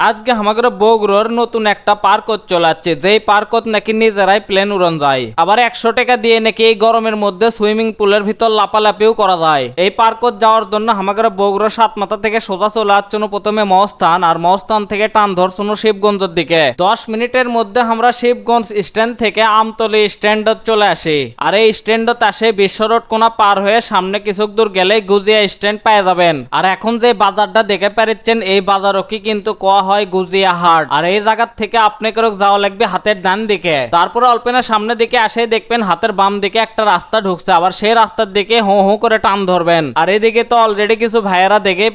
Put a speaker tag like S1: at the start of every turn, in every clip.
S1: আজকে আমাদের বগুড়ার নতুন একটা পার্কত চলাচ্ছে, যেই পার্কত নাকি নিজেরাই প্লেন উড়ন যায়। আবার একশো টাকা দিয়ে নাকি এই গরমের মধ্যে সুইমিং পুলের ভিতর লাপালাপিও করা যায়। এই পার্কত যাওয়ার জন্য আমাদের বগুড়া সাত মাথা থেকে সোজা চলে আসছিল প্রথমে মহস্থান, আর মহস্থান থেকে টান ধরছিল শিবগঞ্জের দিকে। দশ মিনিটের মধ্যে আমরা শিবগঞ্জ স্ট্যান্ড থেকে আমতলি স্ট্যান্ডত চলে আসি। আর এই স্ট্যান্ডত আসে বিশ্ব রোড কোনা পার হয়ে সামনে কিছু দূর গেলে গুজিয়া স্ট্যান্ড পেয়ে যাবেন। আর এখন যে বাজারটা দেখে পারিচ্ছেন, এই বাজারও কি কিন্তু কোয়া হয় গুজিয়া হাট। আর এই জায়গার থেকে আপনাকে যাওয়া লাগবে হাতের ডান দিকে। সামনে দিকে আসে দেখবেন হাতের বাম দিকে একটা রাস্তা ঢুকছে। আবার সেই রাস্তার দিকে হো হো করে টান ধরবেন। আর এদিকে তো অলরেডি কিছু ভাইয়েরা দেখেই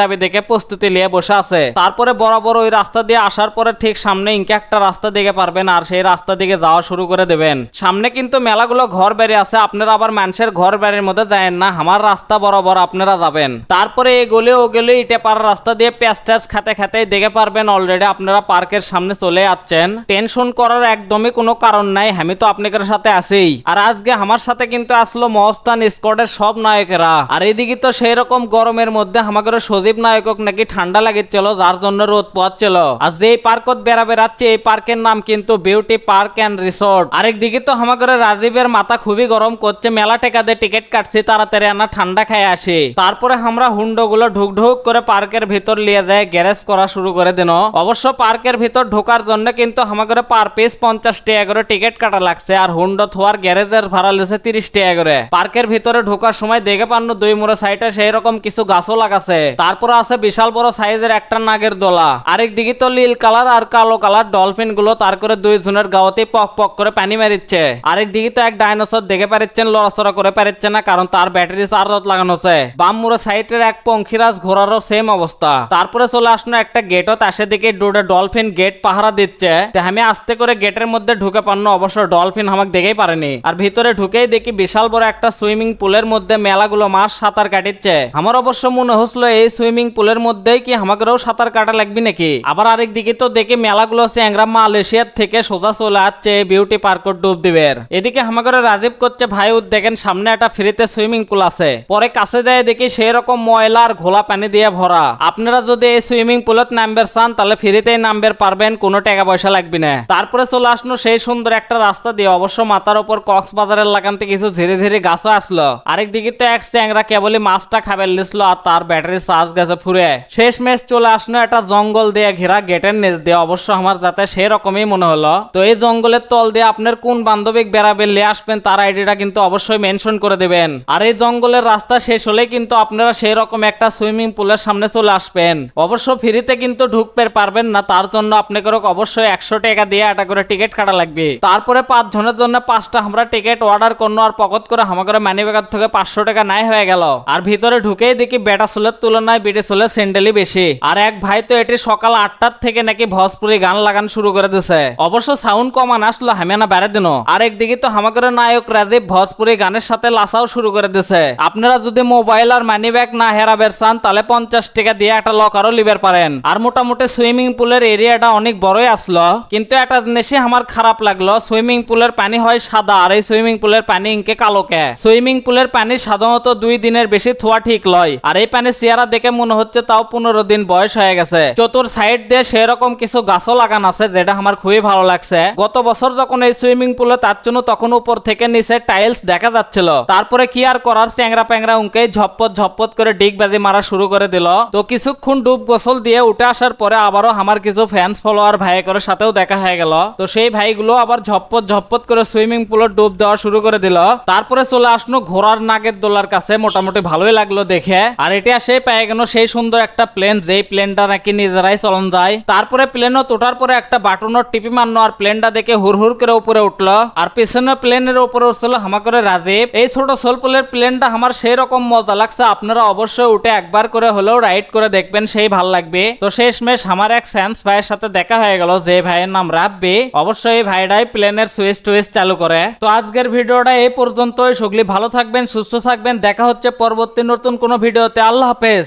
S1: যাবে দেখে প্রস্তুতি নিয়ে বসে আছে। তারপরে বরাবর ওই রাস্তা দিয়ে আসার পরে ঠিক সামনে ইনকে একটা রাস্তা দিকে পারবেন আর সেই রাস্তা দিকে যাওয়া শুরু করে দেবেন। সামনে কিন্তু মেলাগুলো ঘর বেড়ে আছে, আপনারা আবার মানুষের ঘর বাড়ির মধ্যে যায় না, আমার রাস্তা বরাবর আপনারা যাবেন। তারপরে এগুলি ওগুলি ইটে পাড়া রাস্তা দিয়ে প্যাঁচ ট্যাচ খাতে খাতে দেখে পারবেন অলরেডি আপনারা পার্কের সামনে চলে যাচ্ছেন। টেনশন করার একদমই কোনো কারণ নাই, আমি তো আপনাদের সাথে আছেই। আর আজকে আমার সাথে কিন্তু আসলো মহস্তান স্কোয়াডের সব নায়কেরা। আর এদিকে তো সেই রকম গরমের মধ্যে আমাদের সজীব নায়কক নাকি ঠান্ডা লাগেছিল, যার জন্য রোদ পোয়াচ্ছিল আর যে পার্কত বেড়া বেড়াচ্ছে, এই পার্কের নাম কিন্তু বিউটি পার্ক অ্যান্ড রিসোর্ট আরেক দিকে তো আমাদের রাজীবের মাথা খুবই গরম করছে, মেলা টেকা দিয়ে টিকিট কাটছি, তাড়াতাড়ি আনা ঠান্ডা খায় আসি। তারপরে আমরা হুন্ডো গুলো ঢুক ঢুক করে পার্কের ভিতর লিয়ে দেয় গ্যারেজ করা শুরু করে দিন। অবশ্য পার্কের ভিতর ঢোকার জন্য কিন্তু আমাদের পার পিস পঞ্চাশ টাকা করে টিকিট কাটা লাগছে আর হুন্ডো থোয়ার গ্যারেজের ভাড়া লেছে তিরিশ টাকা করে। পার্কের ভিতরে ঢোকার সময় দেখে পান্ন দুই মোড়ে সাইডে সেই রকম কিছু গাছও লাগাছে। তারপরে আছে বিশাল বড় সাইজের একটা নাগের দোলা। আরেক দিকে তো নীল কালার আর কালো কালার ডলফিনগুলো তার করে দুই জনের গাওয়াতে পক পক করে পানি মারিচ্ছে। আরেক দিকে তো এক ডাইনোসর দেখে পারিচ্ছেন, লড়াচড়া করে পারিচ্ছে না কারণ তার ব্যাটারি চার্জত লাগানো বাম মুড়ে সাইডের এক পঙ্খিরাজ ঘোড়ারও সেম অবস্থা। তারপরে চলে আসলো একটা গেটও তাসে দিকে ডোডে ডলফিন গেট পাহারা দিচ্ছে। আমি আস্তে করে গেটের মধ্যে ঢুকে পারনো, অবশ্য ডলফিন আমাকে দেখেই পারেনি। আর ভিতরে ঢুকেই দেখি বিশাল বড় একটা সুইমিং পুলের মধ্যে মেলাগুলো মাছ সাঁতার কাটিচ্ছে। আমার অবশ্য মনে হচ্ছিল, এই সুইমিং পুলের মধ্যেই কি আমাকেও সাঁতার কাটা লাগবে নাকি? আবার আরেক দিকে তো দেখি মেলাগুলো চ্যাংরা মালয়েশিয়ার থেকে সোজা চলে আসছে বিউটি পার্ক ডুব দিবের। এদিকে আমাকে রাজীব করছে, ভাই দেখেন সামনে একটা ফ্রিতে সুইমিং পুল আছে। পরে কাছে যায় দেখি সেই রকম ময়লা আর ঘোলা পানি দিয়ে ভরা। আপনারা যদি এই সুইমিং পুলত নামবের চান, তাহলে ফ্রিতেই নামবের পারবেন, কোনো টাকা পয়সা লাগবে না। তারপরে চলে আসলো সেই সুন্দর একটা রাস্তা দিয়ে, অবশ্য মাথার উপর কক্সবাজারের লাগানতে কিছু ধীরে ধীরে গাছও আসলো। আরেক দিকে তো এক চ্যাংরা কেবলই মাছটা খাবার লিসলো আর তার ব্যাটারি চার্জ গেছে ফুরে শেষ মেশ চলে আসলো একটা জঙ্গল দিয়ে ঘেরা গেটের নিচ দিয়ে, অবশ্য আমার যাতে সেই রকমই মনে হলো। তো এই জঙ্গলের তল দিয়ে আপনার কোন বান্ধবিক বেড়াবে লে আসবেন, তার আইডিটা কিন্তু অবশ্যই মেনশন করে দেবেন। আর এই জঙ্গলের রাস্তা শেষ হলে কিন্তু আপনারা সেই রকম একটা সুইমিং পুলের সামনে চলে আসবেন। অবশ্য ফ্রিতে কিন্তু ঢুকতে পারবেন না, তার জন্য আপনাকে অবশ্যই একশো টাকা দিয়ে একটা করে টিকিট কাটা লাগবে। তারপরে পাঁচ জনের জন্য পাঁচটা আমরা টিকিট অর্ডার করল আর পকত করে আমাদের মানি ব্যাগার থেকে পাঁচশো টাকা নাই হয়ে গেল। আর ভিতরে ঢুকেই দেখি বেটা চুলের তুলনায় বিটে চুলের স্যান্ডেলই বেশি। আর এক ভাই তো এটি সকাল আটটার থেকে নাকি ভোজপুরি গান লাগান শুরু করে দিছে। অবশ্য সাউন্ড কমান আসলো হামিয়ানা বেড়ে দিন। আর একদিকে তো আমাদের নায়ক রাজীব ভোজপুরি গানের সাথে লাসাও শুরু করে দিছে। আপনারা যদি মোবাইল আর মানি ব্যাগ না হেরাবের চান, তাহলে পঞ্চাশ টাকা দিয়ে একটা লকারও লিবের পারেন। আর মোটামুটি সুইমিং পুলের এরিয়াটা অনেক বড়ই আসলো। কিন্তু একটা জিনিসই আমার খারাপ লাগল, সুইমিং পুলের পানি হয় সাদা আর এই সুইমিং পুলের পানি ইনকে কালো কে সুইমিং পুলের পানি সাধারণত দুই দিনের বেশি থোয়া ঠিক লয়, আর এই পানি চেহারা দেখে মনে হচ্ছে তাও পনেরো দিন বয়স হয়ে গেছে। চতুর সাইড দিয়ে সেরকম কিছু গাছও লাগান আছে, যেটা আমার খুবই ভালো লাগছে। গত বছর যখন এই সুইমিং পুলে তার জন্য তখন উপর থেকে নিচে টাইলস দেখা যাচ্ছিল। তারপরে কি আর করার চ্যাংরা প্যাংরা উনকে ঝপ্পত ঝপ্পত করে ডিগ বাজি মারা শুরু করে দিল। তো কিছুক্ষণ ডুব গোসল দিয়ে উঠে আসার পরে আবারও আমার কিছু ফ্যান্স ফলোয়ার ভাই করে সাথেও দেখা হয়ে গেল। তো সেই ভাইগুলো আবার ঝপ্পত ঝপ্পত করে সুইমিং পুলে ডুব দেওয়া শুরু করে দিল। তারপরে চলে আসলো ঘোড়ার নাগের দোলার কাছে। মোটামুটি ভালোই লাগল দেখে। আর এটা সেই পেয়ে গেল সেই সুন্দর একটা প্লেন যেই প্লেনটা নাকি নিজেরাই চলন যায়। তারপরে প্লেনও তোটার পরে একটা বাটনের টিপি মারনো আর প্লেনটা দেখে হুর হুর করে উপরে উঠল। আর পিছনে প্লেনের উপরে উঠছিল হামা করে রাজীব। এই ছোট সোলপুলের প্লেনটা আমার সেই রকম মজা লাগছে। আপনারা অবশ্যই উঠে একবার করে হলেও রাইড করে দেখবেন সেই ভালো লাগবে। তো শেষমেশ আমার এক ফ্যান্স ভাইয়ের সাথে দেখা হয়ে গেল যে ভাইয়ের নাম রাব্বি। অবশ্যই ভাইটাই প্লেনের সুইচ টুইচ চালু করে। তো আজকের ভিডিওটা এই পর্যন্তই। সুগলি ভালো থাকবেন, সুস্থ থাকবেন। দেখা হচ্ছে পরবর্তী নতুন কোনো ভিডিওতে। আল্লাহ হাফেজ।